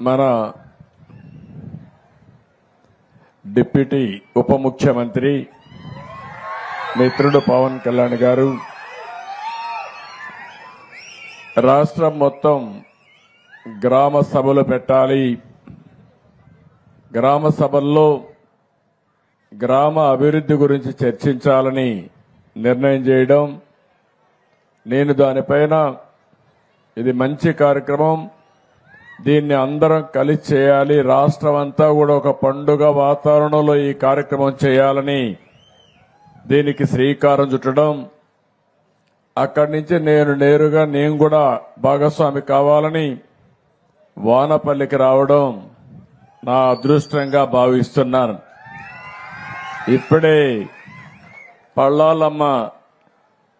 మన డిప్యూటీ ఉప ముఖ్యమంత్రి మిత్రుడు పవన్ కళ్యాణ్ గారు రాష్ట్రం మొత్తం గ్రామ సభలు పెట్టాలి. గ్రామ సభల్లో గ్రామ అభివృద్ధి గురించి చర్చించాలని నిర్ణయం చేయడం. నేను దానిపైన ఇది మంచి కార్యక్రమం. దీన్ని అందరం కలిసి చేయాలి. రాష్ట్రం అంతా కూడా ఒక పండుగ వాతావరణంలో ఈ కార్యక్రమం చేయాలని దీనికి శ్రీకారం చుట్టడం. అక్కడి నుంచి నేను నేరుగా నేను కూడా భాగస్వామి కావాలని వానపల్లికి రావడం నా అదృష్టంగా భావిస్తున్నాను. ఇప్పుడే పళ్ళాలమ్మ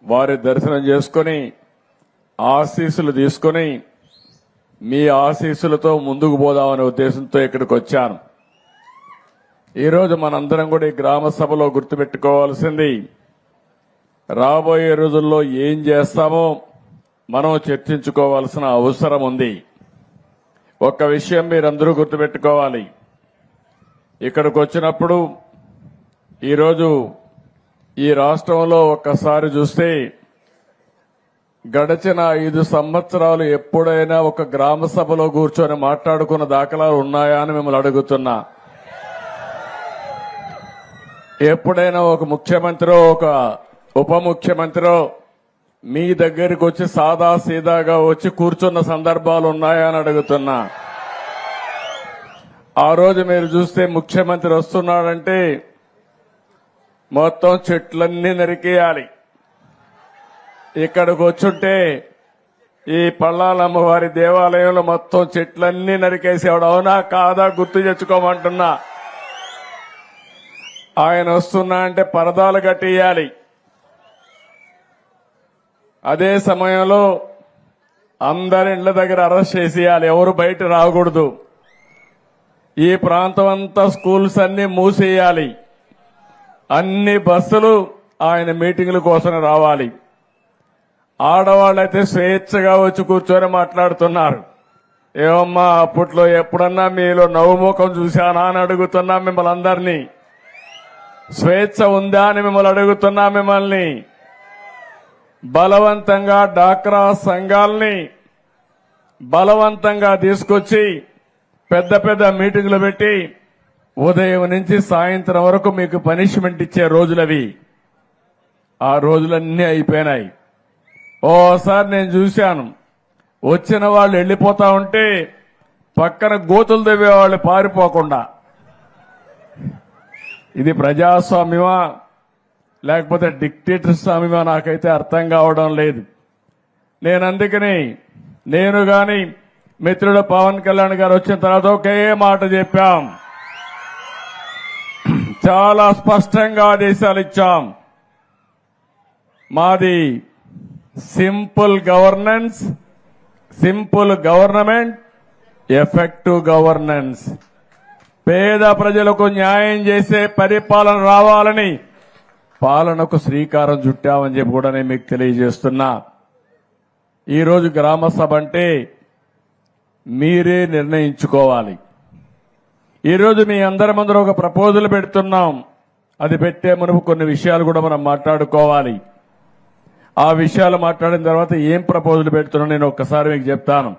వారి దర్శనం చేసుకొని ఆశీస్సులు తీసుకొని మీ ఆశీస్సులతో ముందుకు పోదామనే ఉద్దేశంతో ఇక్కడికి వచ్చాను. ఈరోజు మనందరం కూడా ఈ గ్రామ సభలో గుర్తుపెట్టుకోవాల్సింది రాబోయే రోజుల్లో ఏం చేస్తామో మనం చర్చించుకోవాల్సిన అవసరం ఉంది. ఒక్క విషయం మీరందరూ గుర్తుపెట్టుకోవాలి. ఇక్కడికి వచ్చినప్పుడు ఈరోజు ఈ రాష్ట్రంలో ఒక్కసారి చూస్తే గడిచిన ఐదు సంవత్సరాలు ఎప్పుడైనా ఒక గ్రామ సభలో కూర్చొని మాట్లాడుకున్న దాఖలాలు ఉన్నాయా అని మిమ్మల్ని అడుగుతున్నా. ఎప్పుడైనా ఒక ముఖ్యమంత్రి ఒక ఉప ముఖ్యమంత్రి మీ దగ్గరికి వచ్చి సాదా సీదాగా వచ్చి కూర్చున్న సందర్భాలు ఉన్నాయా అని అడుగుతున్నా. ఆ రోజు మీరు చూస్తే ముఖ్యమంత్రి వస్తున్నాడంటే మొత్తం చెట్లన్నీ నరికేయాలి. ఇక్కడికి వచ్చుంటే ఈ పళ్ళాలమ్మవారి దేవాలయంలో మొత్తం చెట్లన్నీ నరికేసేవాడు. అవునా కాదా గుర్తు తెచ్చుకోమంటున్నా. ఆయన వస్తున్నా అంటే పరదాలు కట్టేయాలి. అదే సమయంలో అందరి ఇళ్ళ దగ్గర అరెస్ట్ చేసేయాలి. ఎవరు బయట రాకూడదు. ఈ ప్రాంతం అంతా స్కూల్స్ అన్ని మూసేయాలి. అన్ని బస్సులు ఆయన మీటింగుల కోసం రావాలి. ఆడవాళ్ళైతే స్వేచ్ఛగా వచ్చి కూర్చొని మాట్లాడుతున్నారు. ఏమమ్మా అప్పట్లో ఎప్పుడన్నా మీలో నవ్వుముఖం చూశానా అని అడుగుతున్నా మిమ్మల్ని అందరినీ. స్వేచ్ఛ ఉందా అని మిమ్మల్ని అడుగుతున్నా మిమ్మల్ని. బలవంతంగా డాక్రా సంఘాల్ని బలవంతంగా తీసుకొచ్చి పెద్ద పెద్ద మీటింగులు పెట్టి ఉదయం నుంచి సాయంత్రం వరకు మీకు పనిష్మెంట్ ఇచ్చే రోజులవి. ఆ రోజులన్నీ అయిపోయినాయి. ఓసారి నేను చూశాను. వచ్చిన వాళ్ళు వెళ్ళిపోతా ఉంటే పక్కన గోతులు తవ్వేవాళ్ళు పారిపోకుండా. ఇది ప్రజాస్వామ్యమా? లేకపోతే డిక్టేటర్ స్వామ్యమా? నాకైతే అర్థం కావడం లేదు. నేను అందుకని నేను కానీ మిత్రుడు పవన్ కళ్యాణ్ గారు వచ్చిన తర్వాత ఒకే మాట చెప్పాం. చాలా స్పష్టంగా ఆదేశాలు ఇచ్చాం. మాది simple governance simple government effective governance. పేద ప్రజలకు న్యాయం చేసే పరిపాలన రావాలని పాలనకు శ్రీకారం చుట్టామని చెప్పి కూడా నేను మీకు తెలియజేస్తున్నా. ఈరోజు గ్రామ సభ అంటే మీరే నిర్ణయించుకోవాలి. ఈరోజు మీ అందరి ముందర ఒక ప్రపోజల్ పెడుతున్నాం. అది పెట్టే మునుపు కొన్ని విషయాలు కూడా మనం మాట్లాడుకోవాలి. ఆ విషయాలు మాట్లాడిన తర్వాత ఏం ప్రపోజల్ పెడుతున్నా నేను ఒక్కసారి మీకు చెప్తాను.